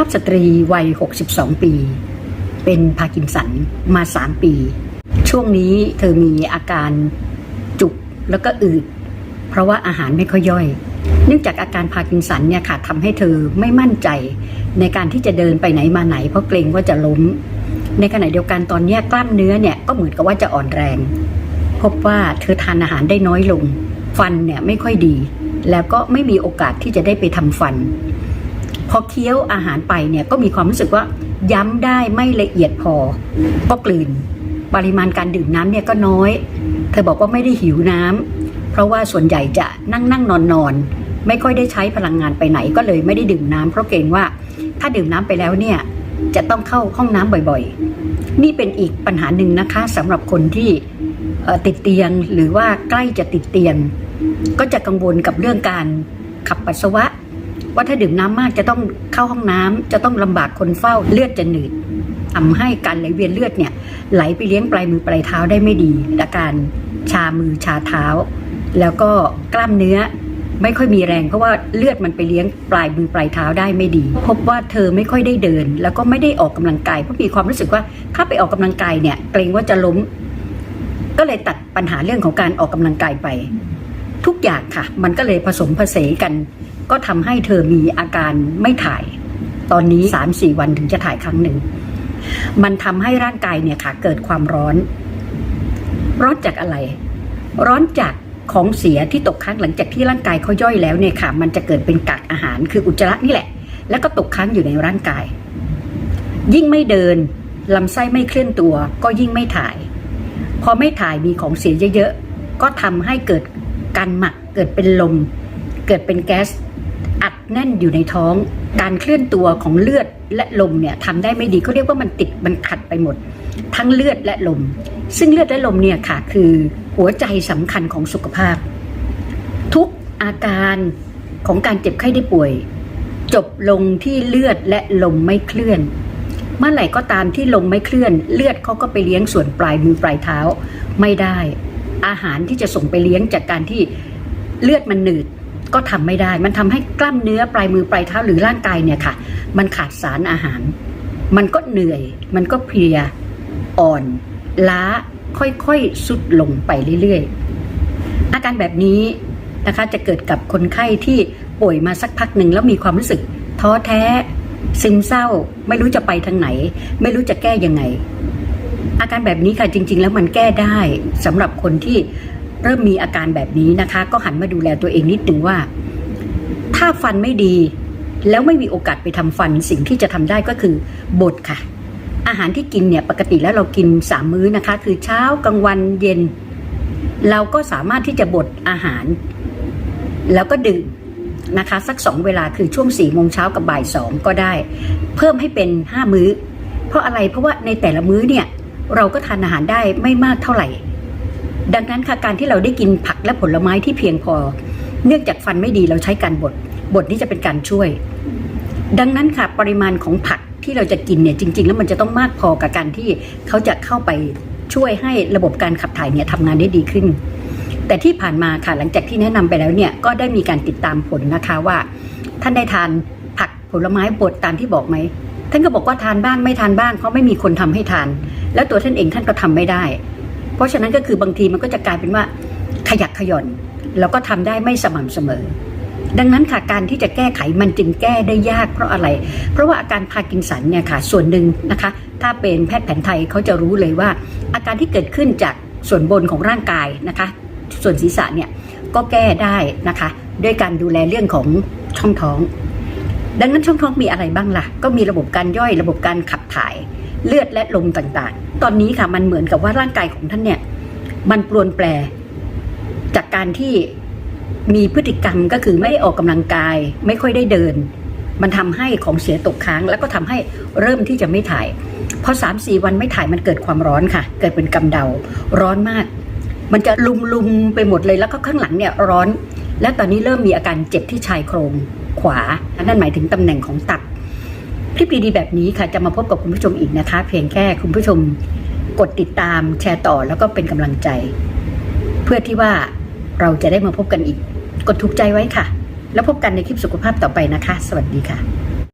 ภาพสตรีวัย 62 ปี เป็นพาร์กินสันมา 3 ปี ช่วงนี้เธอมีอาการจุกแล้วก็อืด เพราะว่าอาหารไม่ค่อยย่อย เนื่องจากอาการพาร์กินสันเนี่ยค่ะทำให้เธอไม่มั่นใจ ในการที่จะเดินไปไหนมาไหน เพราะเกรงว่าจะล้ม ในขณะเดียวกันตอนนี้กล้ามเนื้อเนี่ยก็เหมือนกับว่าจะอ่อนแรง พบว่าเธอทานอาหารได้น้อยลง ฟันเนี่ยไม่ค่อยดี แล้วก็ไม่มีโอกาสที่จะได้ไปทำฟัน พอเคี้ยวอาหารไปเนี่ยก็มีความรู้สึกว่าย้ำได้ไม่ละเอียดพอ ก็กลืน ปริมาณการดื่มน้ำเนี่ยก็น้อย เธอบอกว่าไม่ได้หิวน้ำเพราะว่าส่วนใหญ่จะนั่งนั่งนอนนอนไม่ค่อยได้ใช้พลังงานไปไหนก็เลยไม่ได้ดื่มน้ำเพราะเกรงว่าถ้าดื่มน้ำไปแล้วเนี่ยจะต้องเข้าห้องน้ำบ่อยๆ นี่เป็นอีกปัญหาหนึ่งนะคะสำหรับคนที่ติดเตียงหรือว่าใกล้จะติดเตียง ก็จะกังวลกับเรื่องการขับปัสสาวะ ว่าถ้าดื่มน้ำมากจะต้องเข้าห้องน้ำจะต้องลำบากคนเฝ้าเลือดจะหนืดทำให้การไหลเวียนเลือดเนี่ยไหลไปเลี้ยงปลายมือปลายเท้าได้ไม่ดีอาการชามือชาเท้า แล้วก็กล้ามเนื้อไม่ค่อยมีแรง เพราะว่าเลือดมันไปเลี้ยงปลายมือปลายเท้าได้ไม่ดี พบว่าเธอไม่ค่อยได้เดิน แล้วก็ไม่ได้ออกกำลังกายเพราะมีความรู้สึกว่าถ้าไปออกกำลังกายเนี่ยเกรงว่าจะล้ม ก็เลยตัดปัญหาเรื่องของการออกกำลังกายไป ทุกอย่างค่ะ มันก็เลยผสมผสานกัน ก็ทำให้เธอมีอาการไม่ถ่าย ตอนนี้ 3-4 วันถึงจะถ่ายครั้งหนึ่ง มันทำให้ร่างกายเนี่ยค่ะ เกิดความร้อน ร้อนจากอะไร ร้อนจากของเสียที่ตกค้างหลังจากที่ร่างกายเขาย่อยแล้วเนี่ยค่ะ มันจะเกิดเป็นกากอาหารคืออุจจาระนี่แหละ แล้วก็ตกค้างอยู่ในร่างกาย ยิ่งไม่เดินลำไส้ไม่เคลื่อนตัว ก็ยิ่งไม่ถ่าย พอไม่ถ่ายมีของเสียเยอะๆก็ทำให้เกิดการหมักเกิดเป็นลม เกิดเป็นแก๊ส อัดแน่นอยู่ในท้อง การเคลื่อนตัวของเลือดและลมเนี่ยทำได้ไม่ดีเขาเรียกว่ามันติดมันขัดไปหมด ทั้งเลือดและลม ซึ่งเลือดและลมเนี่ยค่ะคือหัวใจสำคัญของสุขภาพ ทุกอาการของการเจ็บไข้ได้ป่วย จบลงที่เลือดและลมไม่เคลื่อน เมื่อไหร่ก็ตามที่ลมไม่เคลื่อน เลือดเขาก็ไปเลี้ยงส่วนปลายมือปลายเท้า ไม่ได้ อาหารที่จะส่งไปเลี้ยงจากการที่เลือดมันหนืด ก็ทำไม่ได้ มันทำให้กล้ามเนื้อปลายมือปลายเท้าหรือร่างกายเนี่ยค่ะ มันขาดสารอาหาร มันก็เหนื่อย มันก็เพลียอ่อน ล้าค่อยๆสุดลงไปเรื่อยๆ อาการแบบนี้นะคะจะเกิดกับคนไข้ที่ป่วยมาสักพักหนึ่งแล้วมีความรู้สึก ท้อแท้ ซึมเศร้า ไม่รู้จะไปทางไหน ไม่รู้จะแก้ยังไง อาการแบบนี้ค่ะจริง ๆ แล้วมันแก้ได้สำหรับคนที่ เริ่มมีอาการแบบนี้นะคะ ก็หันมาดูแลตัวเองนิดนึงว่า ถ้าฟันไม่ดี แล้วไม่มีโอกาสไปทำฟันสิ่งที่จะทำได้ก็คือบดค่ะ อาหารที่กินเนี่ยปกติแล้วเรากินสามมื้อนะคะ คือเช้ากลางวันเย็น เราก็สามารถที่จะบดอาหาร แล้วก็ดื่มนะคะ สักสองเวลาคือช่วงสี่โมงเช้ากับบ่ายสองก็ได้ เพิ่มให้เป็นห้ามื้อ เพราะอะไรเพราะว่าในแต่ละมื้อเนี่ยเราก็ทานอาหารได้ไม่มากเท่าไหร่ ดังนั้นค่ะการที่เราได้กินผักและผลไม้ที่เพียงพอ เนื่องจากฟันไม่ดีเราใช้การบดบดนี้จะเป็นการช่วย ดังนั้นค่ะปริมาณของผักที่เราจะกินเนี่ยจริง ๆ แล้วมันจะต้องมากพอกับการที่เขาจะเข้าไปช่วยให้ระบบการขับถ่ายเนี่ยทำงานได้ดีขึ้น แต่ที่ผ่านมาค่ะหลังจากที่แนะนำไปแล้วเนี่ยก็ได้มีการติดตามผลนะคะว่า ท่านได้ทานผักผลไม้บดตามที่บอกไหมท่านก็บอกว่าทานบ้างไม่ทานบ้างเพราะไม่มีคนทำให้ทาน แล้วตัวท่านเองท่านก็ทำไม่ได้ เพราะฉะนั้นก็คือบางทีมันก็จะกลายเป็นว่าขยักขย่อนแล้วก็ทำได้ไม่สม่ำเสมอ ดังนั้นค่ะการที่จะแก้ไขมันจึงแก้ได้ยากเพราะอะไร เพราะว่าอาการพาร์กินสันเนี่ยค่ะส่วนหนึ่งนะคะ ถ้าเป็นแพทย์แผนไทยเขาจะรู้เลยว่า อาการที่เกิดขึ้นจากส่วนบนของร่างกายนะคะ ส่วนศีรษะเนี่ยก็แก้ได้นะคะ ด้วยการดูแลเรื่องของช่องท้อง ดังนั้นช่องท้องมีอะไรบ้างล่ะ ก็มีระบบการย่อยระบบการขับถ่าย เลือดและลมต่างๆ ตอนนี้ค่ะมันเหมือนกับว่าร่างกายของท่านเนี่ย มันปลวนแปล จากการที่มีพฤติกรรมก็คือไม่ได้ออกกำลังกาย ไม่ค่อยได้เดิน มันทำให้ของเสียตกค้าง แล้วก็ทำให้เริ่มที่จะไม่ถ่ายพอสามสี่วันไม่ถ่ายมันเกิดความร้อนค่ะ เกิดเป็นกำเดา ร้อนมาก มันจะลุมลุมๆไปหมดเลยแล้วก็ข้างหลังเนี่ยร้อน และตอนนี้เริ่มมีอาการเจ็บที่ชายโครงขวา นั่นหมายถึงตำแหน่งของตับ คลิปดีๆแบบนี้ค่ะจะมาพบกับคุณผู้ชมอีกนะคะ เพียงแค่คุณผู้ชมกดติดตามแชร์ต่อแล้วก็เป็นกำลังใจ เพื่อที่ว่าเราจะได้มาพบกันอีก กดถูกใจไว้ค่ะ แล้วพบกันในคลิปสุขภาพต่อไปนะคะ สวัสดีค่ะ